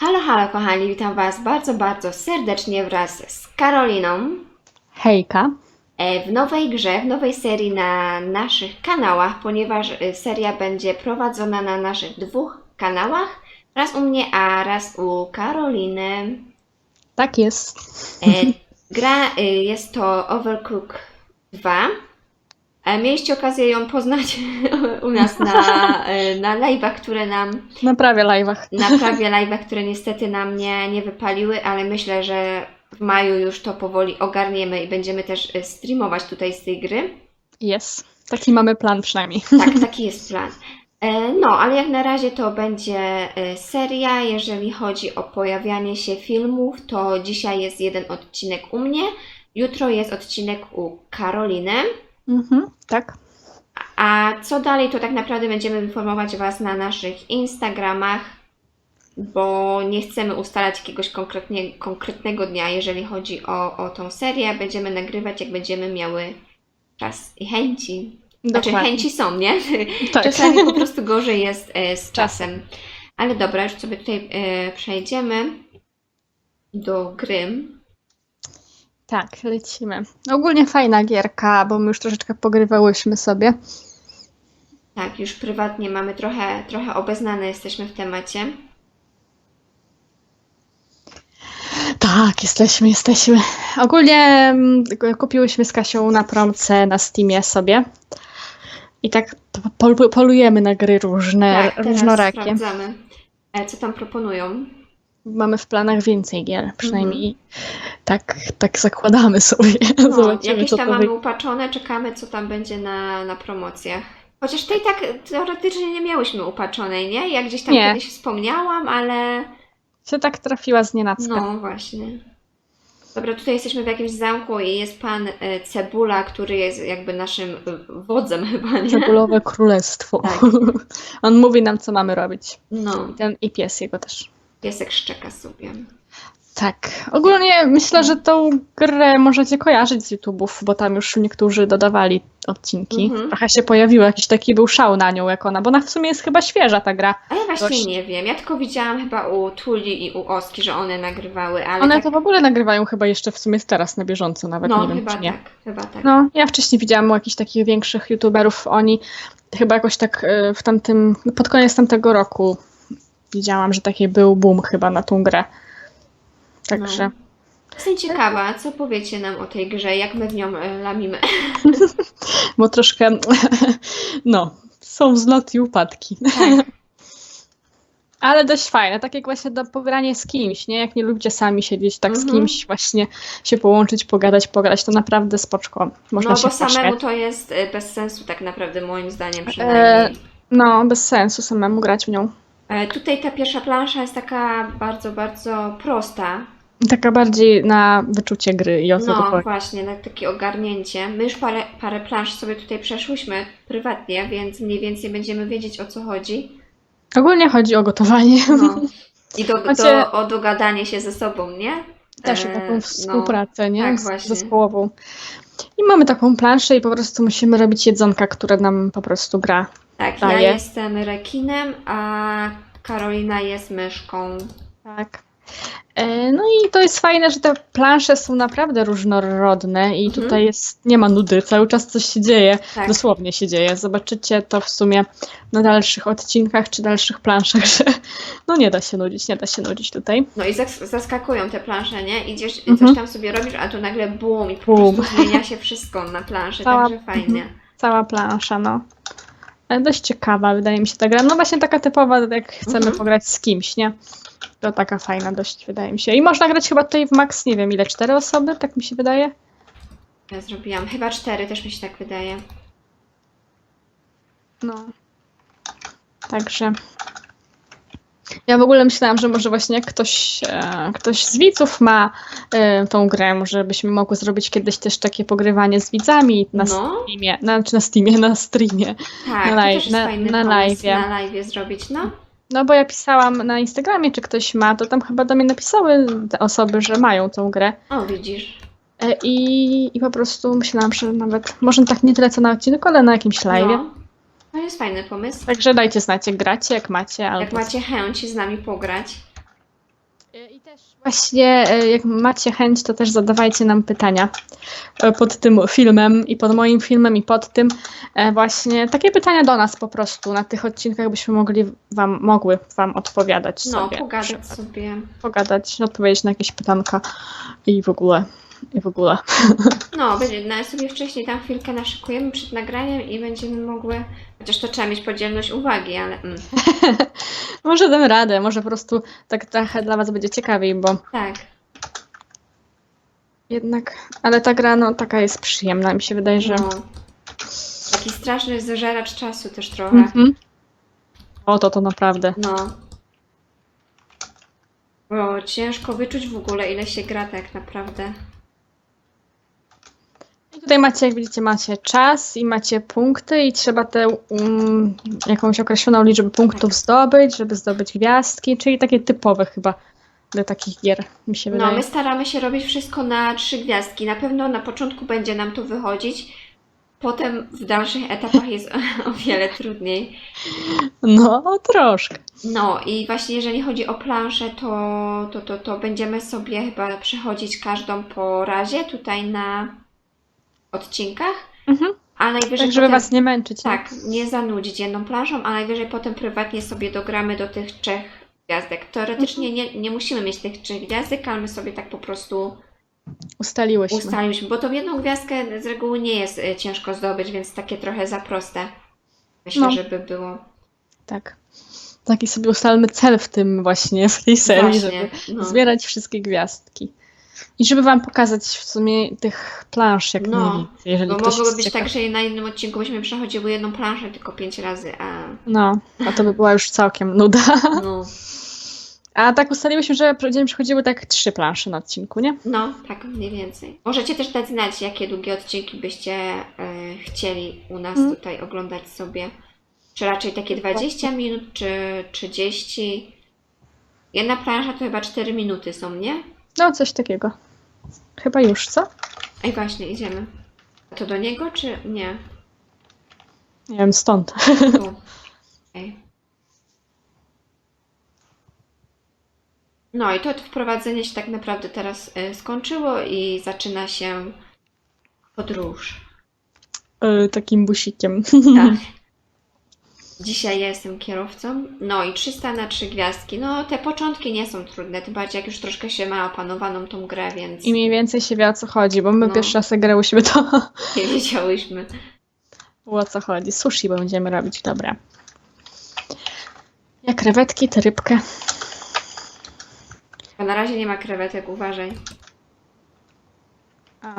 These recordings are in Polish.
Halo, halo kochani, witam Was bardzo, bardzo serdecznie wraz z Karoliną Hejka. e, w nowej grze, w nowej serii na naszych kanałach, ponieważ e, seria będzie prowadzona na naszych dwóch kanałach, raz u mnie, a raz u Karoliny. Tak jest. E, Gra jest to Overcook 2. E, Mieliście okazję ją poznać u nas na, e, na live'ach, które nam Na prawie live'ach. na prawie live'ach, które niestety nam nie, nie wypaliły, ale myślę, że w maju już to powoli ogarniemy i będziemy też e, streamować tutaj z tej gry. Jest. Taki mamy plan przynajmniej. Tak, taki jest plan. No, ale jak na razie to będzie seria. Jeżeli chodzi o pojawianie się filmów, to dzisiaj jest jeden odcinek u mnie, jutro jest odcinek u Karoliny. Mhm, tak. A co dalej, to tak naprawdę będziemy informować Was na naszych Instagramach, bo nie chcemy ustalać jakiegoś konkretnie, konkretnego dnia, jeżeli chodzi o, o tą serię. Będziemy nagrywać, jak będziemy miały czas i chęci. Znaczy, Dokładnie. chęci są, nie? Tak. Czasami po prostu gorzej jest e, z czasem. Ale dobra, już sobie tutaj e, przejdziemy do gry. Tak, lecimy. Ogólnie fajna gierka, bo my już troszeczkę pogrywałyśmy sobie. Tak, już prywatnie mamy trochę, trochę obeznane jesteśmy w temacie. Tak, jesteśmy, jesteśmy. Ogólnie mm, kupiłyśmy z Kasią na promce na Steamie sobie. I tak pol- polujemy na gry różne, Tak, teraz różnorakie. sprawdzamy, e, co tam proponują. Mamy w planach więcej gier, przynajmniej tak, tak zakładamy sobie. No, Zobaczymy, jakieś tam mamy wyjdzie. upatrzone, czekamy, co tam będzie na, na promocjach. Chociaż tej tak teoretycznie nie miałyśmy upaczonej, nie? Ja gdzieś tam Nie. kiedyś wspomniałam, ale Się tak trafiła z nienacka. no właśnie. Dobra, tutaj jesteśmy w jakimś zamku i jest pan e, Cebula, który jest jakby naszym e, wodzem chyba, nie? Cebulowe królestwo. Tak. On mówi nam, co mamy robić. No, I ten i pies jego też. Piesek szczeka sobie. Tak. Ogólnie myślę, że tą grę możecie kojarzyć z YouTube'ów, bo tam już niektórzy dodawali odcinki. Mhm. Trochę się pojawiło, jakiś taki był szał na nią, jak ona, bo ona w sumie jest chyba świeża ta gra. A ja właśnie Dość. nie wiem. Ja tylko widziałam chyba u Tuli i u Oski, że one nagrywały, ale One tak... to w ogóle nagrywają chyba jeszcze w sumie teraz na bieżąco, nawet No, nie wiem chyba czy nie. tak, chyba tak. No, ja wcześniej widziałam u jakichś takich większych YouTuberów, oni chyba jakoś tak e, w tamtym, pod koniec tamtego roku widziałam, że taki był boom chyba na tą grę. Także No. Jestem ciekawa, co powiecie nam o tej grze, jak my w nią e, lamimy. bo troszkę, no, są wzloty i upadki. Tak. Ale dość fajne, tak jak właśnie do pogranie z kimś, nie? Jak nie lubicie sami siedzieć, tak z Mhm. kimś właśnie się połączyć, pogadać, pograć, to naprawdę spoczko. Można No bo samemu to jest e, bez sensu tak naprawdę, moim zdaniem przynajmniej. No, bez sensu samemu grać w nią. E, Tutaj ta pierwsza plansza jest taka bardzo, bardzo prosta. Taka bardziej na wyczucie gry i o co No właśnie, na takie ogarnięcie. My już parę, parę plansz sobie tutaj przeszłyśmy prywatnie, więc mniej więcej będziemy wiedzieć o co chodzi. Ogólnie chodzi o gotowanie. No. I do, do, o dogadanie się ze sobą, nie? Też E, taką no. współpracę, nie? tak, właśnie. Zespołową. I mamy taką planszę i po prostu musimy robić jedzonka, które nam po prostu gra. Tak, ja jestem rekinem, a Karolina jest myszką. Tak. E, No i to jest fajne, że te plansze są naprawdę różnorodne i Mhm. tutaj jest, nie ma nudy, cały czas coś się dzieje, Tak. dosłownie się dzieje. Zobaczycie to w sumie na dalszych odcinkach czy dalszych planszach, że no nie da się nudzić, nie da się nudzić tutaj. No i zas- zaskakują te plansze, nie? Idziesz i Mhm. coś tam sobie robisz, a tu nagle bum i po Bum. prostu zmienia się wszystko na planszy, Cała- także fajnie. Cała plansza, no. Ale dość ciekawa, wydaje mi się ta gra. No właśnie taka typowa, jak chcemy Mhm. pograć z kimś, nie? To taka fajna dość, wydaje mi się. I można grać chyba tutaj w max, nie wiem ile, cztery osoby, tak mi się wydaje. Ja zrobiłam chyba cztery, też mi się tak wydaje. No. Także. Ja w ogóle myślałam, że może właśnie ktoś, e, ktoś z widzów ma e, tą grę, może byśmy mogły zrobić kiedyś też takie pogrywanie z widzami na No. Steamie, na, czy na Steamie, na streamie. Tak, Na live- też jest na- fajny na live'ie. na live zrobić, no. No bo ja pisałam na Instagramie, czy ktoś ma, to tam chyba do mnie napisały te osoby, że mają tą grę. O, widzisz. E, I, I po prostu myślałam, że nawet, może tak nie tyle co na odcinku, ale na jakimś live. No. To jest fajny pomysł. Także dajcie znać, jak gracie, jak macie, albo Jak macie chęć z nami pograć. I też właśnie, e, jak macie chęć, to też zadawajcie nam pytania e, pod tym filmem i pod moim filmem i pod tym. E, Właśnie takie pytania do nas po prostu na tych odcinkach, byśmy mogli wam, mogły wam odpowiadać No, sobie. pogadać sobie. Pogadać, odpowiedzieć na jakieś pytanka i w ogóle. I w ogóle. No, będzie, no, sobie wcześniej tam chwilkę naszykujemy przed nagraniem i będziemy mogły, chociaż to trzeba mieć podzielność uwagi, ale mm, Może dam radę, może po prostu tak trochę dla was będzie ciekawiej, bo tak. jednak, ale ta gra no taka jest przyjemna, mi się wydaje, że... No. Taki straszny zażeracz czasu też trochę. Mhm. O, to to naprawdę. No. Bo ciężko wyczuć w ogóle, ile się gra tak naprawdę. Tutaj macie, jak widzicie, macie czas i macie punkty i trzeba tę um, jakąś określoną liczbę punktów zdobyć, żeby zdobyć gwiazdki, czyli takie typowe chyba dla takich gier, mi się No, wydaje. my staramy się robić wszystko na trzy gwiazdki. Na pewno na początku będzie nam to wychodzić. Potem w dalszych etapach jest o wiele trudniej. No, troszkę. No i właśnie jeżeli chodzi o planszę, to, to, to, to będziemy sobie chyba przechodzić każdą po razie tutaj na odcinkach, Mhm. a najwyżej Tak, żeby potem, was nie męczyć. nie? tak, nie zanudzić jedną planszą, a najwyżej potem prywatnie sobie dogramy do tych trzech gwiazdek. Teoretycznie Mhm. nie, nie musimy mieć tych trzech gwiazdek, ale my sobie tak po prostu Ustaliłyśmy. ustaliśmy, bo tą jedną gwiazdkę z reguły nie jest y, ciężko zdobyć, więc takie trochę za proste. Myślę, No. żeby było. Tak. Taki sobie ustalmy cel w tym właśnie, w tej serii, żeby Właśnie, no. zbierać wszystkie gwiazdki. I żeby wam pokazać w sumie tych plansz jak No, najwięcej, jeżeli ktoś mogłoby być ciekaw. tak, że na jednym odcinku byśmy przechodziły jedną planszę tylko pięć razy, a No, a to by była już całkiem nuda. no, A tak ustaliłyśmy, że będziemy przechodziły tak trzy plansze na odcinku, nie? no tak mniej więcej. Możecie też dać znać, jakie długie odcinki byście e, chcieli u nas Mm. tutaj oglądać sobie. Czy raczej takie 20 minut, czy 30. Jedna plansza to chyba 4 minuty są, nie? No, coś takiego. Chyba już, co? Ej, właśnie, idziemy. To do niego, czy nie? Nie wiem, stąd. Tu. Ej. No i to wprowadzenie się tak naprawdę teraz e, skończyło i zaczyna się podróż. Y, takim busikiem. Tak. Dzisiaj ja jestem kierowcą. No i 300 na 3 gwiazdki. No te początki nie są trudne, tym bardziej jak już troszkę się ma opanowaną tą grę, więc I mniej więcej się wie o co chodzi, bo my No. pierwszy raz grałyśmy to nie wiedziałyśmy. o co chodzi. Sushi będziemy robić, dobra. Ja krewetki, tę rybkę. A na razie nie ma krewetek, uważaj. A,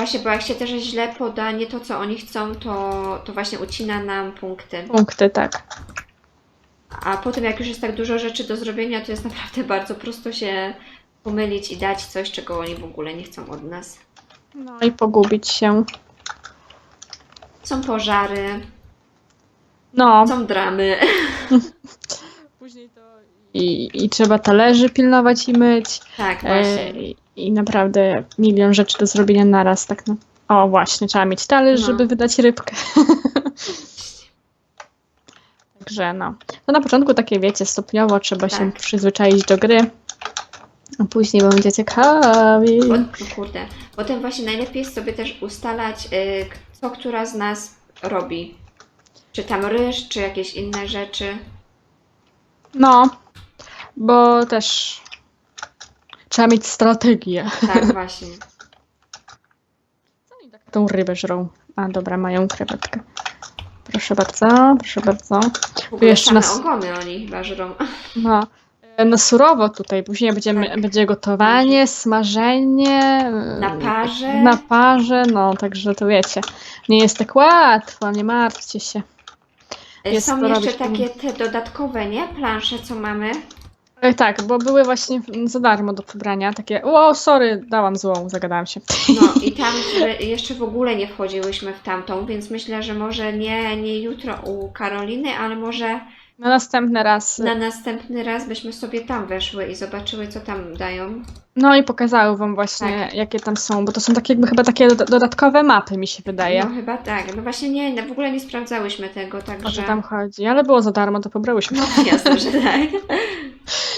Właśnie, bo jak się też źle poda nie to, co oni chcą, to, to właśnie ucina nam punkty. punkty, tak. A potem, jak już jest tak dużo rzeczy do zrobienia, to jest naprawdę bardzo prosto się pomylić i dać coś, czego oni w ogóle nie chcą od nas. No i pogubić się. Są pożary, No. są dramy. I, I trzeba talerzy pilnować i myć. Tak, E, właśnie. i- I naprawdę milion rzeczy do zrobienia naraz, tak no. O, właśnie, trzeba mieć talerz, No. żeby wydać rybkę. Także no. To na początku takie wiecie, stopniowo trzeba się Tak. przyzwyczaić do gry. A później będzie ciekawi. Bo, no kurde. Potem właśnie najlepiej jest sobie też ustalać, y, co która z nas robi. Czy tam ryż, czy jakieś inne rzeczy. No, bo też trzeba mieć strategię. Tak, właśnie. Tą rybę żrą. A dobra, mają krewetkę. Proszę bardzo, proszę bardzo. W ogóle jeszcze same nas- ogony oni chyba żrą. No, e, no surowo tutaj. Później będziemy, Tak. będzie gotowanie, smażenie. e, Na parze. Na parze, no także to wiecie. Nie jest tak łatwo, nie martwcie się. jest Są jeszcze robić- takie te dodatkowe, nie? Plansze, co mamy. E, Tak, bo były właśnie za darmo do pobrania. Takie, o, sorry, dałam złą, zagadałam się. No i tam jeszcze w ogóle nie wchodziłyśmy w tamtą, więc myślę, że może nie, nie jutro u Karoliny, ale może Na następny raz. Na następny raz byśmy sobie tam weszły i zobaczyły, co tam dają. No i pokazały wam właśnie, jakie tam są, bo to są takie jakby chyba takie do- dodatkowe mapy, mi się wydaje. No chyba tak. No właśnie nie, no w ogóle nie sprawdzałyśmy tego, O także... co tam chodzi, ale było za darmo, to pobrałyśmy. No jasne, że tak.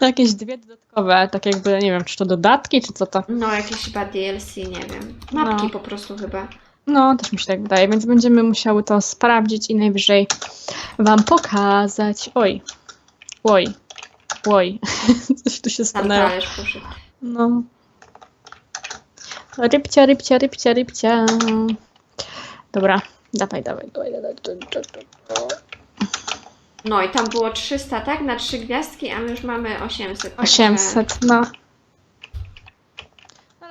Jakieś dwie dodatkowe, tak jakby, nie wiem, czy to dodatki, czy co to. No jakieś chyba DLC, nie wiem. Mapki No. po prostu chyba. No, też mi się tak wydaje, więc będziemy musiały to sprawdzić i najwyżej wam pokazać. Oj, oj, oj, coś tu się stanęło. No. Rybcia, rybcia, rybcia, rybcia. Dobra, dawaj, dawaj, dawaj, dawaj. No i tam było 300, tak? Na trzy gwiazdki, a my już mamy 800. także- 800, no.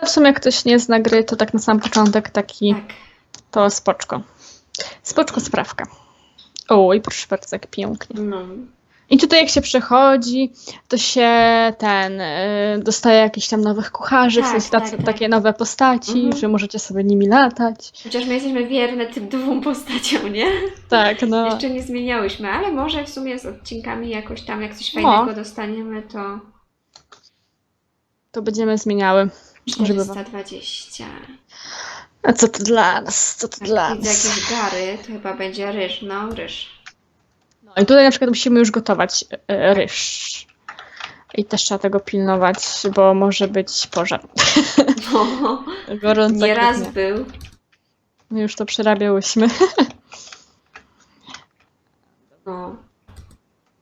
W sumie jak ktoś nie zna gry, to tak na sam początek taki, Tak. to spoczko. Spoczko sprawka. Oj, proszę bardzo, jak pięknie. No. I tutaj jak się przechodzi, to się ten, y, dostaje jakichś tam nowych kucharzy, w Tak, sensie tacy, tak, tak. takie nowe postaci, Mhm. że możecie sobie nimi latać. Chociaż my jesteśmy wierne tym dwóm postaciom, nie? Tak, no. Jeszcze nie zmieniałyśmy, ale może w sumie z odcinkami jakoś tam, jak coś fajnego No. dostaniemy, to To będziemy zmieniały. Żeby wam... 420. A co to dla nas? Co to dla Jak widzę nas? jakieś gary, to chyba będzie ryż, no ryż. No i tutaj na przykład musimy już gotować e, ryż. I też trzeba tego pilnować, bo może być pożar. No, Gorąca nieraz kuchnia. był. My już to przerabiałyśmy. No.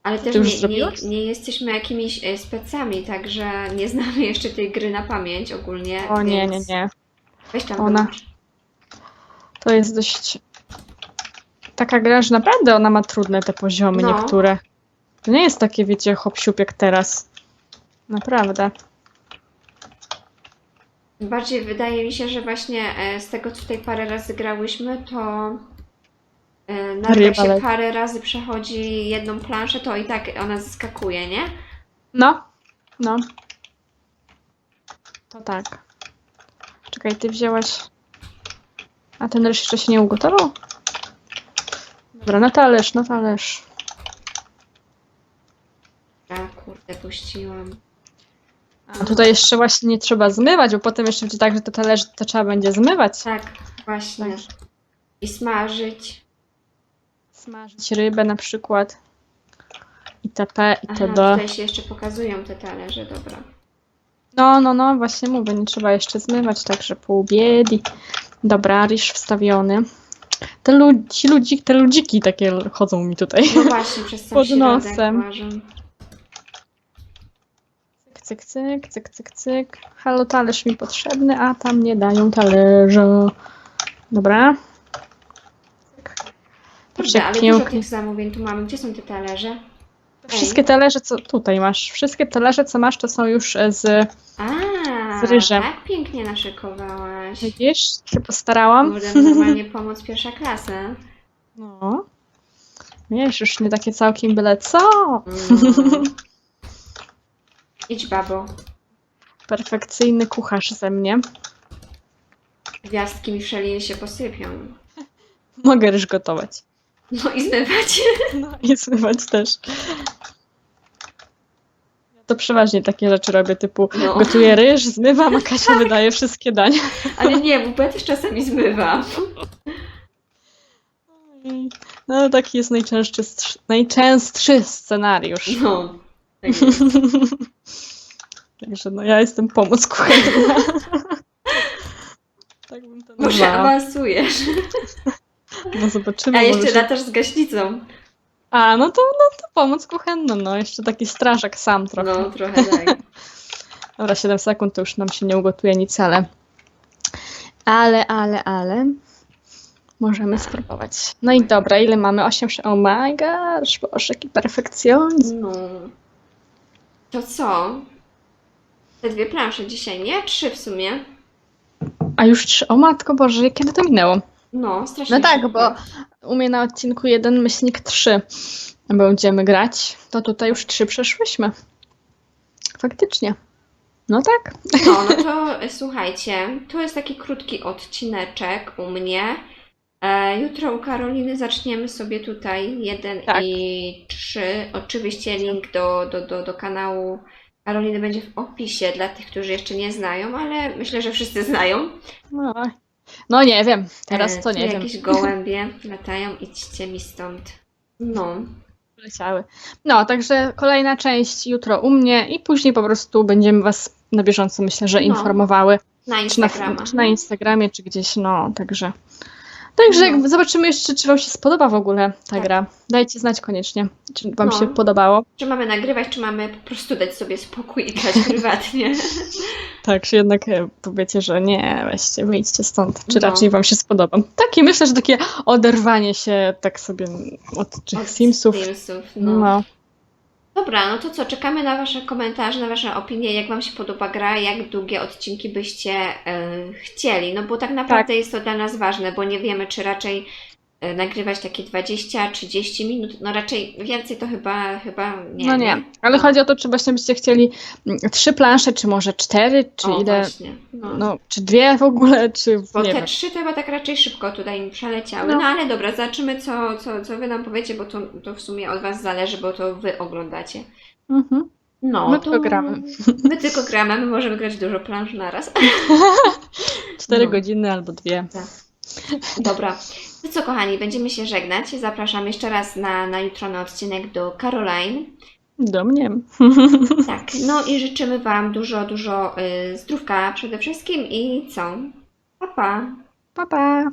Ale też nie, nie, nie jesteśmy jakimiś e, specami, także nie znamy jeszcze tej gry na pamięć ogólnie. O nie, nie, nie. Weź tam Ona- wyłącz. To jest dość taka gra, że naprawdę ona ma trudne te poziomy No. niektóre. To nie jest takie, wiecie, hop jak teraz. Naprawdę. Bardziej wydaje mi się, że właśnie e, z tego, co tutaj parę razy grałyśmy, to nawet jak się parę razy przechodzi jedną planszę, to i tak ona zaskakuje, nie? No, no. To tak. Czekaj, ty wzięłaś. A ten ryż jeszcze się nie ugotował? Dobra, na talerz, na talerz. A kurde, puściłam. A tutaj jeszcze właśnie nie trzeba zmywać, bo potem jeszcze będzie tak, że to talerz to trzeba będzie zmywać. Tak, właśnie. I smażyć. Smażyć rybę na przykład. Itp. Aha, itd. tutaj się jeszcze pokazują te talerze, dobra. No, no, no, właśnie mówię, nie trzeba jeszcze zmywać, także pół biedi. Dobra, ryż wstawiony. Te ludzi, ludzi, te ludziki takie chodzą mi tutaj. No właśnie, przez sam Pod środek nosem. łażą. Cyk, cyk, cyk, cyk, cyk. Halo, talerz mi potrzebny, a tam nie dają talerza. Dobra. Kurde, ale dużo tych zamówień tu mamy. Gdzie są te talerze? Wszystkie talerze, co tutaj masz, wszystkie talerze, co masz, to są już e, z, A, Z ryżem. tak pięknie naszykowałaś. widzisz, się postarałam. Kurde, normalnie pomoc pierwsza klasa. No. Wiesz, już nie takie całkiem byle co. Mm. Idź, babo. Perfekcyjny kucharz ze mnie. Gwiazdki Michelin się posypią. Mogę ryż gotować. No i zmywać. No i zmywać też. Ja to przeważnie takie rzeczy robię, typu No. gotuję ryż, zmywam, a Kasia wydaje wszystkie dania. Ale nie, bo ja też czasami zmywam. No taki jest najczęstszy, najczęstszy scenariusz. No. Tak jest. Także no ja jestem pomoc kuchenna. tak bym to Może nazwała. awansujesz. No zobaczymy. A jeszcze się... latasz z gaśnicą. A, no to, no to pomoc kuchenna, no jeszcze taki strażak sam trochę. No, trochę tak. Dobra, 7 sekund to już nam się nie ugotuje nic, ale. Ale, ale, ale. Możemy spróbować. No i dobra, ile mamy? 8, oh my gosh, boże, jaki perfekcjonizm. No. To co? Te dwie plansze dzisiaj, nie? Trzy w sumie. A już trzy, o matko boże, kiedy to minęło? No, strasznie. No tak, bo u mnie na odcinku 1 myślnik 3 będziemy grać, to tutaj już 3 przeszłyśmy. Faktycznie. No tak. No, no to e, słuchajcie, tu jest taki krótki odcineczek u mnie. E, jutro u Karoliny zaczniemy sobie tutaj 1 Tak. i 3. Oczywiście link do, do, do, do kanału Karoliny będzie w opisie dla tych, którzy jeszcze nie znają, ale myślę, że wszyscy znają. No, no nie wiem, teraz E, to tu nie wiem. jakieś gołębie latają, idźcie mi stąd. No, Leciały. No, także kolejna część jutro u mnie i później po prostu będziemy Was na bieżąco, myślę, że No. informowały. na Czy na, Instagrama. czy na Instagramie, czy gdzieś, no, także. Także No. zobaczymy jeszcze, czy Wam się spodoba w ogóle ta Tak. gra. Dajcie znać koniecznie, czy Wam No. się podobało. Czy mamy nagrywać, czy mamy po prostu dać sobie spokój i grać prywatnie? Tak, czy jednak e, powiecie, że nie, weźcie, wyjdźcie stąd, czy No. raczej Wam się spodoba. Takie, myślę, że takie oderwanie się tak sobie od tych Od Simsów. Simsów, no. No. Dobra, no to co, czekamy na Wasze komentarze, na Wasze opinie, jak Wam się podoba gra, jak długie odcinki byście e, chcieli, no bo tak naprawdę jest to dla nas ważne, bo nie wiemy, czy raczej nagrywać takie 20-30 minut, no raczej więcej to chyba, chyba nie. no nie, ale chodzi o to, czy właśnie byście chcieli mm, trzy plansze, czy może cztery, czy o, ile. No. no, czy dwie w ogóle, czy Bo nie te wiem. trzy to chyba tak raczej szybko tutaj mi przeleciały. No, No. ale dobra, zobaczymy co, co, co Wy nam powiecie, bo to, to w sumie od Was zależy, bo to Wy oglądacie. Mhm. No, My tylko gramy. My tylko gramy, my możemy grać dużo planż naraz. Cztery No. godziny albo dwie. Dobra. To co, kochani, będziemy się żegnać. Zapraszam jeszcze raz na, na jutro na odcinek do Caroline. Do mnie. Tak, no i życzymy Wam dużo, dużo y, zdrówka przede wszystkim i co? Pa, pa! Pa, pa.